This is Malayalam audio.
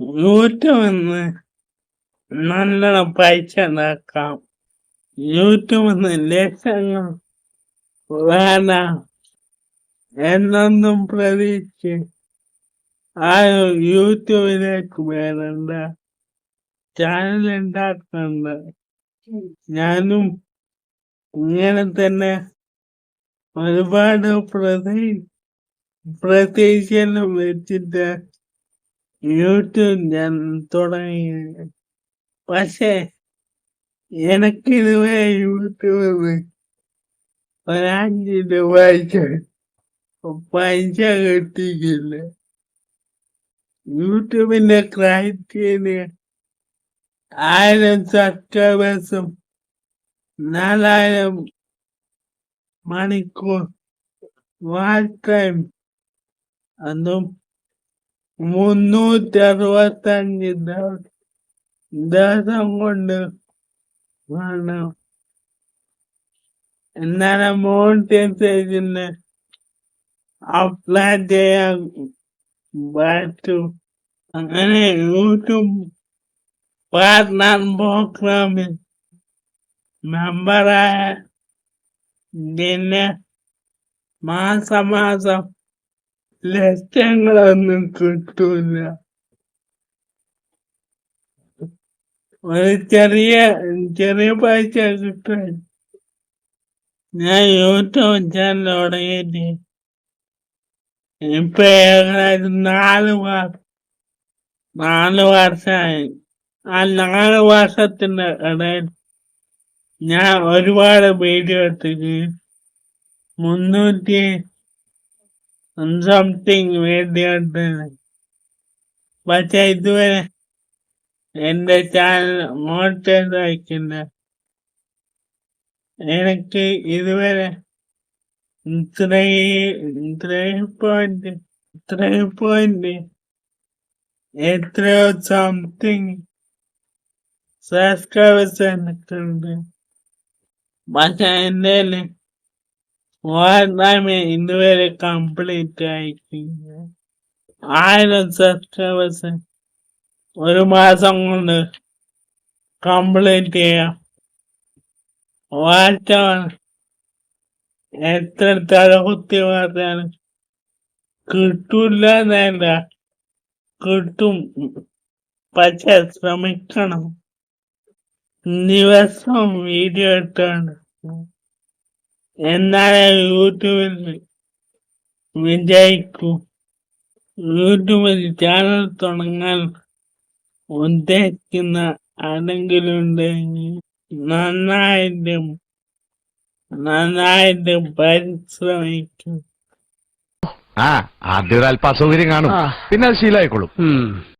യൂട്യൂബിന്ന് നല്ലോണം പൈസ ഉണ്ടാക്കാം യൂട്യൂബിന്ന് ലക്ഷങ്ങൾ വേണം എന്നൊന്നും പ്രതീക്ഷ ആരും യൂട്യൂബിലേക്ക് വരണ്ട. ചാനൽ ഉണ്ടാക്കണ്ട. ഞാനും ഇങ്ങനെ തന്നെ ഒരുപാട് പ്രതീ പ്രതീക്ഷയെല്ലാം വെച്ചിട്ട് യൂട്യൂബ് ഞാൻ തുടങ്ങി. പക്ഷേ എനിക്കിതുവരെ യൂട്യൂബിൽ ഒരാഞ്ച് രൂപ പൈസ കിട്ടിയില്ല യൂട്യൂബിന്റെ ക്രൈറ്റീരിയ ആയിരം സബ്സ്ക്രൈബേഴ്സും നാലായിരം മണിക്കൂർ വാച്ച് ടൈം അതും മുന്നൂറ്റി അറുപത്തഞ്ച് ദിവസം ദിവസം കൊണ്ട് വേണം? എന്നാലും മോണിറ്റൈസേഷന് അപ്ലൈ ചെയ്യാൻ പറ്റും. അങ്ങനെ യൂട്യൂബ് പാർട്ട്ണർ പ്രോഗ്രാമിൽ മെമ്പറായ പിന്നെ മാസം മാസം ലക്ഷങ്ങളൊന്നും കിട്ടൂല. ഒരു ചെറിയ ചെറിയ പൈസ കിട്ടാൻ ഞാൻ യൂട്യൂബ് ചാനൽ തുടങ്ങിയിട്ട് ഇപ്പൊ ഏകദേശം നാല് മാസം നാല് വർഷമായി. ആ നാല് വർഷത്തിന്റെ ഇടയിൽ ഞാൻ ഒരുപാട് വീഡിയോ എടുത്തിട്ട് മുന്നൂറ്റി സംതിങ് വീഡിയോ എടുത്തത് പക്ഷെ ഇതുവരെ എന്റെ ചാനൽ മോണിറ്റൈസ് അയക്കില്ല എനിക്ക് ഇതുവരെ three three point three point എത്രയോ സംതിങ് സബ്സ്ക്രൈബേഴ്സ് എനിക്കുണ്ട് പക്ഷെ എൻ്റെ വാർത്താമ ഇതുവരെ കംപ്ലീറ്റ് ആയിട്ടില്ല ആയിരം സബ്സ്ക്രൈബേഴ്സ് ഒരു മാസം കൊണ്ട് കംപ്ലീറ്റ് ചെയ്യാം. വാർത്തകൾ എത്ര തലകുത്തി വാർത്തയാണ് കിട്ടൂല എന്നല്ല. കിട്ടും. പക്ഷെ ശ്രമിക്കണം. ദിവസം വീഡിയോ ഇട്ടാണ് എന്നാലേ യൂട്യൂബിൽ വിജയിക്കൂ. യൂട്യൂബിൽ ചാനൽ തുടങ്ങാൻ ഉദ്ദേശിക്കുന്ന ആരെങ്കിലുണ്ടെങ്കിൽ നന്നായിട്ടും നന്നായിട്ട് പരിശ്രമിക്കും. ആ ആദ്യം ഒരു അല്പ അസൗകര്യം കാണും. പിന്നെ അത് ശീലമായിക്കോളും.